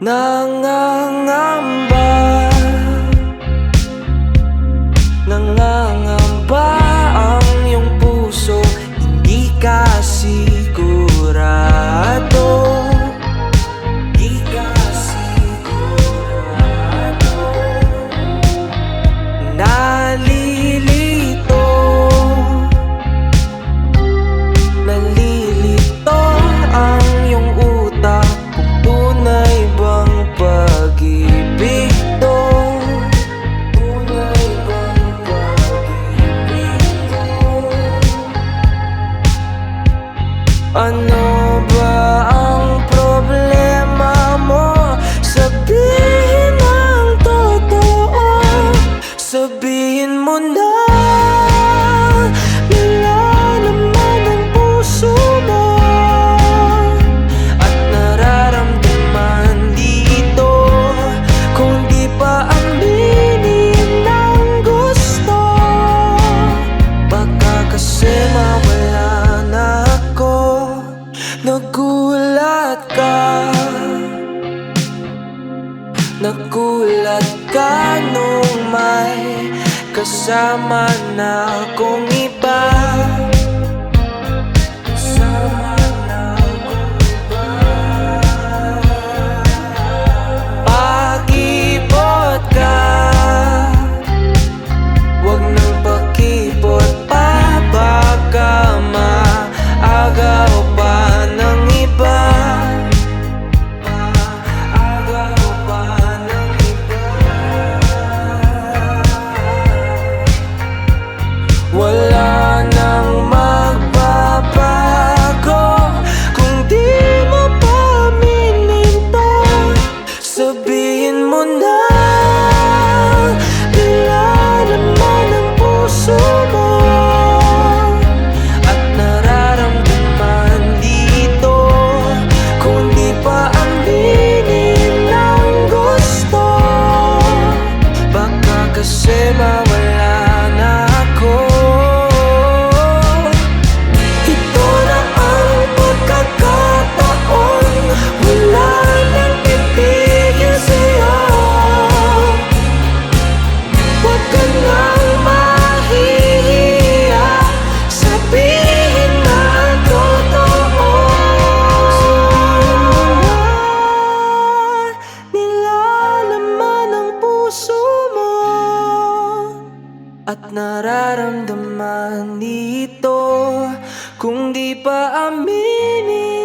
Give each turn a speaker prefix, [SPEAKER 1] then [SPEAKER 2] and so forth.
[SPEAKER 1] Nangangamba. Nangangamba. I know Nagulat ka. Nagulat ka nung may Kasama na akong nararamdaman nito Kung di pa aminin